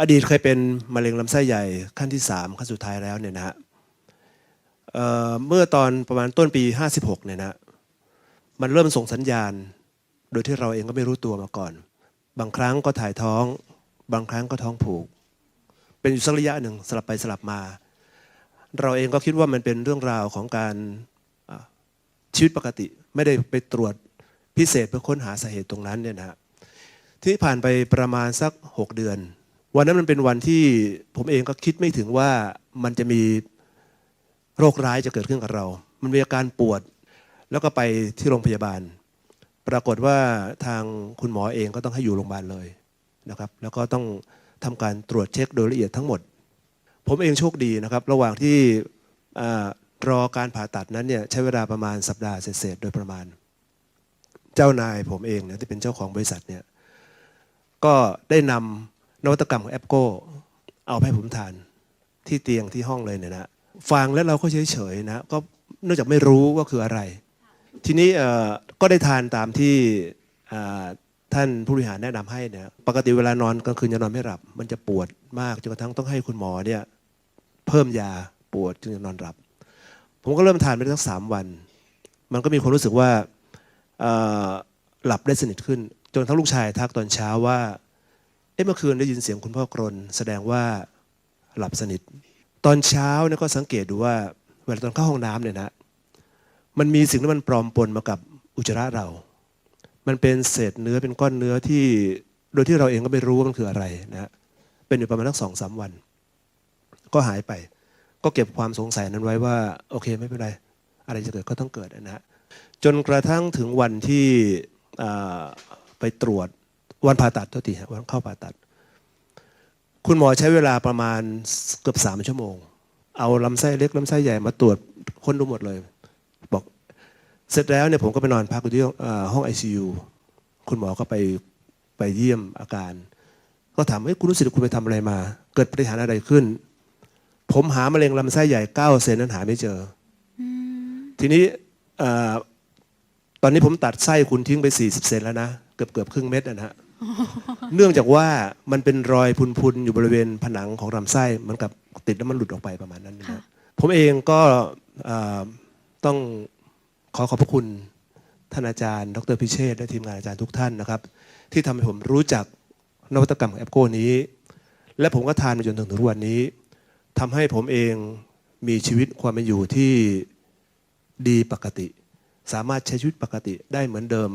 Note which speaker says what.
Speaker 1: อดีตเคยเป็นมะเร็งลำไส้ใหญ่ขั้นที่ 3 ขั้นสุดท้ายแล้วเนี่ยนะฮะเเมื่อตอนประมาณต้นปี 56เนี่ยนะมันเริ่มส่งสัญญาณ โดยที่เราเองก็ไม่รู้ตัวมาก่อน บางครั้งก็ถ่ายท้อง บางครั้งก็ท้องผูก เป็นอยู่สักระยะหนึ่งสลับไปสลับมา เราเองก็คิดว่ามันเป็นเรื่องราวของการชีวิตปกติ ไม่ได้ไปตรวจพิเศษเพื่อค้นหาสาเหตุตรงนั้นเนี่ยนะฮะ ที่ผ่านไปประมาณสัก 6 เดือน วันนั้นมันเป็นวันที่ผมเองก็คิดไม่ถึงว่ามันจะมีโรคร้ายจะเกิดขึ้นกับเรา มันมีอาการปวด แล้วก็ไปที่โรงพยาบาล ปรากฏว่าทางคุณหมอเองก็ต้องให้อยู่โรงพยาบาลเลยนะครับ แล้วก็ต้องทำการตรวจเช็คโดยละเอียดทั้งหมด ผมเองโชคดีนะครับ ระหว่างที่รอการผ่าตัดนั้นเนี่ยใช้เวลาประมาณสัปดาห์เศษๆโดยประมาณ เจ้านายผมเองเนี่ยที่เป็นเจ้าของบริษัทเนี่ย ก็ได้นำนวัตกรรมของแอปโกเอาไปให้ผมทานที่เตียงที่ห้องเลยเนี่ยนะฟังแล้วเราก็เฉยๆนะก็เนื่องจากไม่รู้ว่าคืออะไร ทีนี้ก็ได้ทานตามที่ท่านผู้บริหารแนะนำให้เนี่ยปกติเวลานอนกลางคืนจะนอนไม่หลับ มันจะปวดมากจนกระทั่งต้องให้คุณหมอเนี่ยเพิ่มยาปวดจึงจะนอนหลับ ผมก็เริ่มทานไปได้สักสามวัน มันก็มีความรู้สึกว่าหลับได้สนิทขึ้น จนทั้งลูกชายทักตอนเช้าว่า เอ๊ะเมื่อคืนได้ยินเสียงคุณพ่อกรนแสดงว่าหลับสนิท ตอนเช้าเนี่ยก็สังเกตดูว่า เวลาตอนเข้าห้องน้ำเนี่ยนะ มันมีสิ่งที่มันปลอมปนมากับอุจจาระเรา มันเป็นเศษเนื้อเป็นก้อนเนื้อที่โดยที่เราเองก็ไม่รู้ว่ามันคืออะไรนะเป็นอยู่ประมาณสักสองสามวัน ก็หายไป ก็เก็บความสงสัยนั้นไว้ว่า โอเคไม่เป็นไร อะไรจะเกิดก็ต้องเกิดนะฮะจนกระทั่งถึงวันที่ ไปตรวจวันผ่าตัดเท่าทีฮะวันเข้าผ่าตัด คุณหมอใช้เวลาประมาณเกือบสามชั่วโมง เอาลำไส้เล็กลำไส้ใหญ่มาตรวจค้นดูหมดเลย บอกเสร็จแล้วเนี่ยผมก็ไปนอนพักอยู่ที่อ่าห้อง ICU คุณหมอก็ไปไปเยี่ยมอาการ ก็ถามว่าคุณรู้สึกคุณไปทำอะไรมา เกิดปฏิหารย์อะไรขึ้น ผมหามะเร็งลำไส้ใหญ่เก้าเซนนั้นหาไม่เจออทีนี้อ่าตอนนี้ผมตัดไส้คุณทิ้งไป40เซนแล้วนะ เกือบเกือบครึ่งเม็ดนะฮะเนื่องจากว่ามันเป็นรอยพุนๆอยู่บริเวณผนังของลำไส้เหมือนกับติดแล้วมันหลุดออกไปประมาณนั้นนะ
Speaker 2: ค่ะ
Speaker 1: ผมเองก็อ่าต้องขอขอบพระคุณท่านอาจารย์ ดรพิเชษฐ์และทีมงานอาจารย์ทุกท่านนะครับ ที่ทำให้ผมรู้จักนวัตกรรมของแอปโกนี้ และผมก็ทานมาจนถึงทุกวันนี้ทำให้ผมเองมีชีวิตความเป็นอยู่ที่ดีปกติ สามารถใช้ชีวิตปกติได้เหมือนเดิม